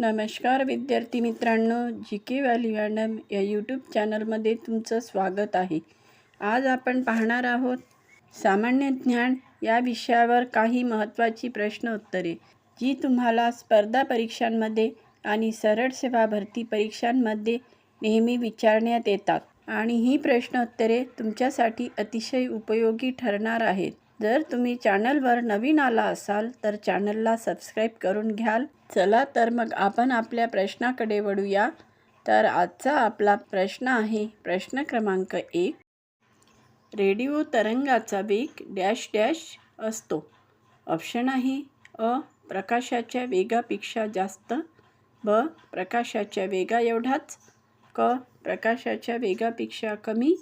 नमस्कार विद्यार्थी मित्रांनो जी के व्हॅली मॅडम या यूट्यूब चॅनलमध्ये तुमचं स्वागत आहे. आज आपण पाहणार आहोत सामान्य ज्ञान या विषयावर काही महत्त्वाची प्रश्न उत्तरे जी तुम्हाला स्पर्धा परीक्षांमध्ये आणि सरळ सेवा भरती परीक्षांमध्ये नेहमी विचारण्यात येतात. आणि ही प्रश्न उत्तरे तुमच्यासाठी अतिशय उपयोगी ठरणार आहेत. जर तुम्ही चॅनलवर नवीन आला असाल तर चॅनलला सबस्क्राईब करून घ्याल. चला तर मग आपण आपल्या प्रश्नाकडे वळूया. तर आजचा आपला प्रश्न आहे प्रश्न क्रमांक एक. रेडिओ तरंगाचा वेग डॅश डॅश असतो. ऑप्शन आहे अ प्रकाशाच्या वेगापेक्षा जास्त ब प्रकाशाच्या वेगा एवढाच क प्रकाशाच्या वेगापेक्षा कमी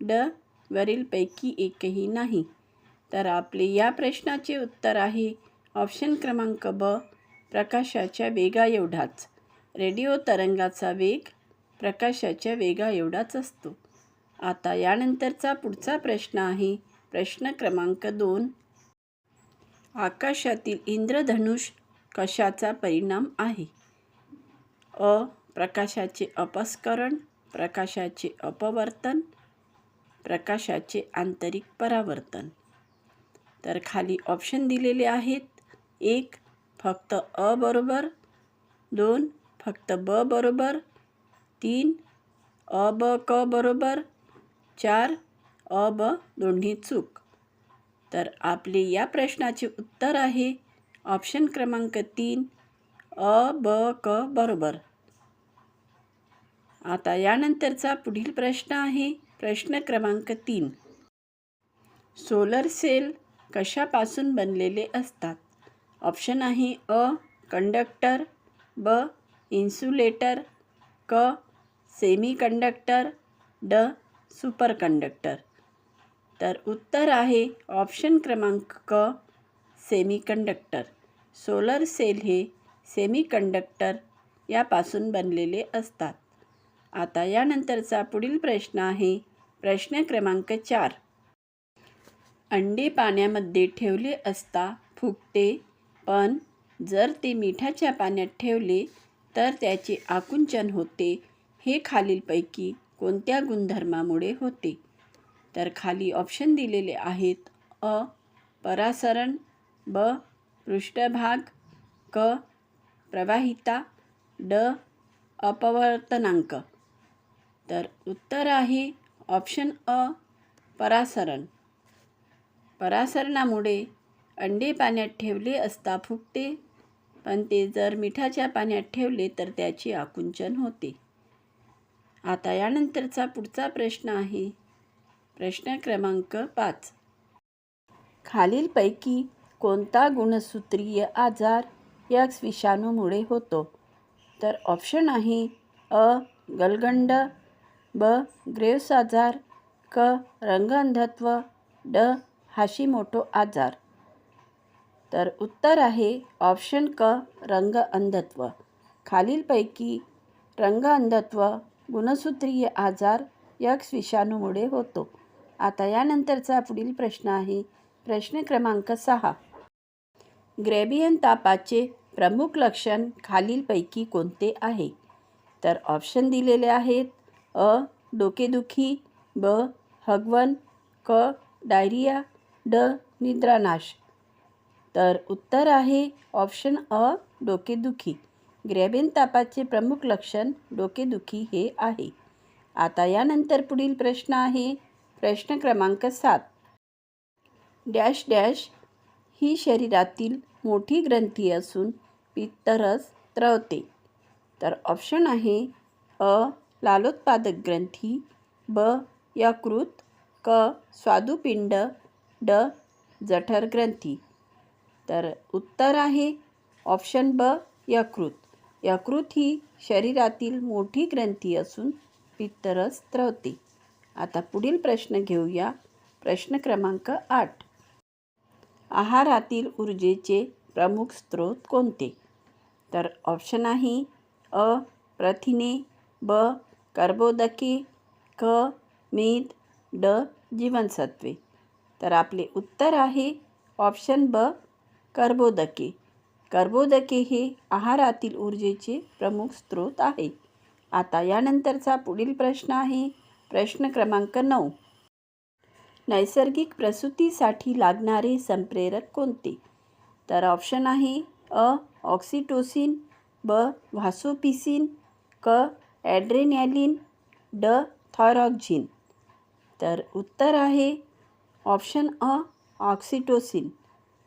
ड वरीलपैकी एकही नाही. तर आपले या प्रश्नाचे उत्तर आहे ऑप्शन क्रमांक ब प्रकाशाच्या वेगा एवढाच. रेडिओ तरंगाचा वेग प्रकाशाच्या वेगा एवढाच असतो. आता यानंतरचा पुढचा प्रश्न आहे. प्रश्न क्रमांक दोन. आकाशातील इंद्रधनुष कशाचा परिणाम आहे? अ प्रकाशाचे अपस्करण प्रकाशाचे अपवर्तन प्रकाशाचे आंतरिक परावर्तन. तर खाली ऑप्शन दिलेले आहेत. एक फक्त अ बरोबर. दोन फक्त ब बरोबर. तीन अ ब क बरोबर. चार अ ब दोन्ही चूक. तर आपले या प्रश्नाचे उत्तर आहे. ऑप्शन क्रमांक तीन अ ब क बरोबर. आता यानंतरचा पुढील प्रश्न आहे. प्रश्न क्रमांक तीन. सोलर सेल कशापासून बनलेले असतात? ऑप्शन आहे अ कंडक्टर ब इन्सुलेटर क सेमी कंडक्टर ड सुपर कंडक्टर तर उत्तर आहे ऑप्शन क्रमांक क सेमी कंडक्टर सोलर सेल हे सेमी कंडक्टर यापासून बनलेले असतात. आता यानंतरचा पुढील प्रश्न आहे प्रश्न क्रमांक चार. अंडे पाण्यामध्ये ठेवले असता फुगते. पण जर ते मिठाच्या पाण्यात ठेवले तर त्याचे आकुंचन होते. हे खालीलपैकी कोणत्या गुणधर्मामुळे होते? तर खाली ऑप्शन दिलेले आहेत अ परासरण ब पृष्ठभाग क प्रवाहिता ड अपवर्तनांक. तर उत्तर आहे ऑप्शन अ परासरण. परासरणामुळे अंडे पाण्यात ठेवले असता फुगते पण ते जर मिठाच्या पाण्यात ठेवले तर त्याचे आकुंचन होते. आता यानंतरचा पुढचा प्रश्न आहे. प्रश्न क्रमांक पाच. खालीलपैकी कोणता गुणसूत्रीय आजार यक्स विषाणूमुळे होतो? तर ऑप्शन आहे अ गलगंड ब ग्रेव्स आजार क रंगअंधत्व ड हाशिमोटो आजार. तर उत्तर आहे ऑप्शन क रंग अंधत्व. खालीलपैकी रंग अंधत्व गुणसूत्रीय आजार यक्स विषाणूमुळे होतो. आता यानंतरचा पुढील प्रश्न आहे. प्रश्न क्रमांक सहा. ग्रेबियन तापाचे प्रमुख लक्षण खालीलपैकी कोणते आहे? तर ऑप्शन दिलेले आहेत. अ डोकेदुखी ब हगवण क डायरिया ड निद्रानाश. तर उत्तर आहे ऑप्शन अ डोकेदुखी. ग्रॅबिन तापाचे प्रमुख लक्षण डोकेदुखी हे आहे. आता यानंतर पुढील प्रश्न आहे. प्रश्न क्रमांक सात. डॅश डॅश ही शरीरातील मोठी ग्रंथी असून पित्तरस त्रवते तर ऑप्शन आहे अ लालोत्पादक ग्रंथी ब यकृत क स्वादुपिंड ड जठर ग्रंथी. तर उत्तर आहे ऑप्शन ब यकृत. यकृत ही शरीरातील मोठी ग्रंथी असून पित्तरस स्त्रवते आता पुढील प्रश्न घेऊया. प्रश्न क्रमांक आठ. आहारातील ऊर्जेचे प्रमुख स्रोत कोणते? तर ऑप्शन आहे अ प्रथिने ब कर्बोदके क मीद ड जीवनसत्वे तर आपले उत्तर आहे ऑप्शन ब कर्बोदके. कर्बोदके हे आहारातील ऊर्जेचे प्रमुख स्रोत आहे. आता यानंतरचा पुढील प्रश्न आहे. प्रश्न क्रमांक नऊ. नैसर्गिक प्रसूतीसाठी लागणारे संप्रेरक कोणते? तर ऑप्शन आहे अ ऑक्सिटोसिन ब व्हासोपिसिन क ॲड्रेनॅलिन ड थॉरॉक्झिन तर उत्तर आहे ऑप्शन अ ऑक्सिटोसिन.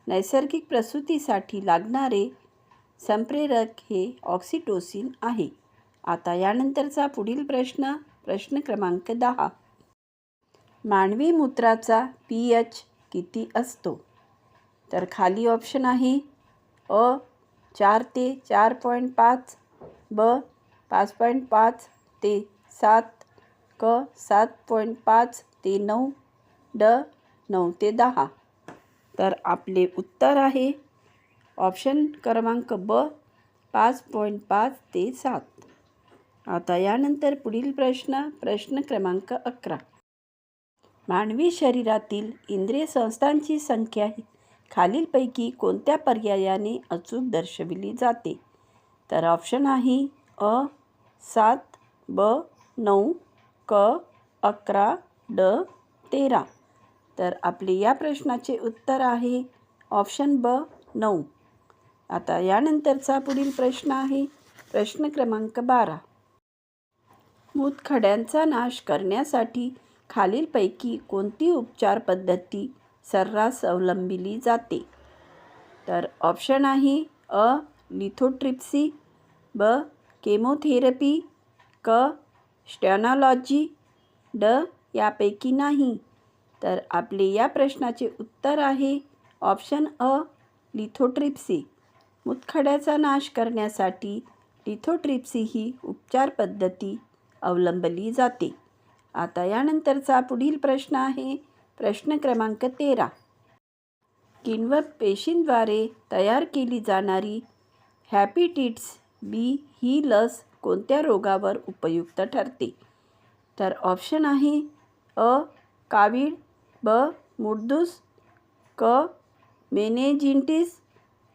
नैसर्गिक प्रसूतीसाठी लागणारे संप्रेरक हे ऑक्सिटोसिन आहे. आता यानंतरचा पुढील प्रश्न प्रश्न क्रमांक दहा. मानवी मूत्राचा पी एच किती असतो? तर खाली ऑप्शन आहे अ चार ते चार पॉईंट पाच ब पाच पॉईंट पाच ते सात क सात पॉईंट पाच ते नऊ ड नऊ ते दहा. तर आपले उत्तर आहे. ऑप्शन क्रमांक ब पाच पॉईंट पाच ते सात. आता यानंतर पुढील प्रश्न प्रश्न क्रमांक अकरा. मानवी शरीरातील इंद्रिय संस्थांची संख्या खालीलपैकी कोणत्या पर्यायाने अचूक दर्शविली जाते? तर ऑप्शन आहे अ सात ब नऊ क अकरा ड तेरा. तर आपले या प्रश्नाचे उत्तर आहे ऑप्शन ब नऊ. आता यानंतरचा पुढील प्रश्न आहे प्रश्न क्रमांक बारा. मूतखड्यांचा नाश करण्यासाठी खालीलपैकी कोणती उपचार पद्धती सर्रास अवलंबिली जाते? तर ऑप्शन आहे अ लिथोट्रिप्सी ब केमोथेरपी क स्टॅनॉलॉजी ड यापैकी नाही. तर आपले या प्रश्नाचे उत्तर आहे ऑप्शन अ लिथोट्रिप्सी. मुतखड्याचा नाश करण्यासाठी लिथोट्रिप्सी ही उपचार पद्धती अवलंबली जाते. आता यानंतरचा पुढील प्रश्न आहे प्रश्न क्रमांक तेरा. किण्व पेशींद्वारे तयार केली जाणारी हॅपिटिट्स बी ही लस कोणत्या रोगावर उपयुक्त ठरते? तर ऑप्शन आहे अ कावीळ ब. मुर्दूस क. मेनेजिंटिस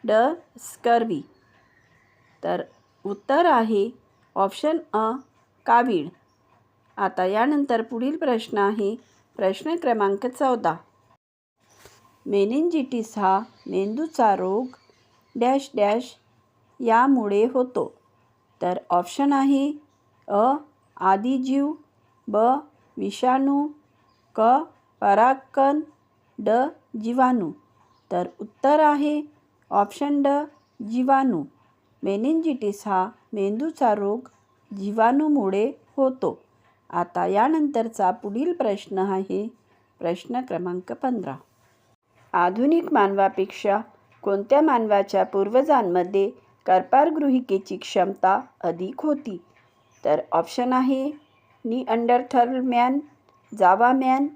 ड. स्कर्वी. तर उत्तर आहे ऑप्शन अ कावीळ. आता यानंतर पुढील प्रश्न आहे प्रश्न क्रमांक चौदा. मेनिंजिटिस हा मेंदूचा रोग डॅश डॅश यामुळे होतो. तर ऑप्शन आहे अ आदिजीव ब विषाणू क परागकण ड जीवाणू. तर उत्तर आहे ऑप्शन ड जीवाणू. मेनिंजिटिस हा मेंदूचा रोग जीवाणूमुळे होतो. आता यानंतरचा पुढील प्रश्न आहे प्रश्न क्रमांक पंधरा. आधुनिक मानवापेक्षा कोणत्या मानवाच्या पूर्वजांमध्ये कर्पारगृहिकेची क्षमता अधिक होती? तर ऑप्शन आहे Neanderthal man Java man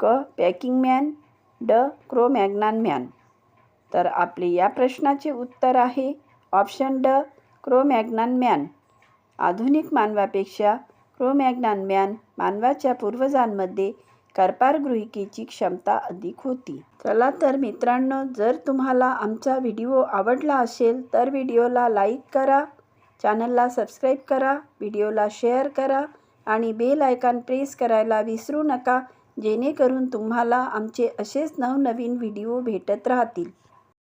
क पॅकिंग मॅन ड क्रोमॅग्नान मॅन तर आपले या प्रश्नाचे उत्तर आहे ऑप्शन ड क्रोमॅग्नान मॅन आधुनिक मानवापेक्षा क्रोमॅग्नान मॅन मानवाच्या पूर्वजांमध्ये करपारगृहिकेची क्षमता अधिक होती. चला तर मित्रांनो जर तुम्हाला आमचा व्हिडिओ आवडला असेल तर व्हिडिओला लाईक करा चॅनलला सबस्क्राईब करा व्हिडिओला शेअर करा आणि बेल आयकॉन प्रेस करायला विसरू नका. जेणेकरून तुम्हाला आमचे असेच नवनवीन व्हिडिओ भेटत राहतील.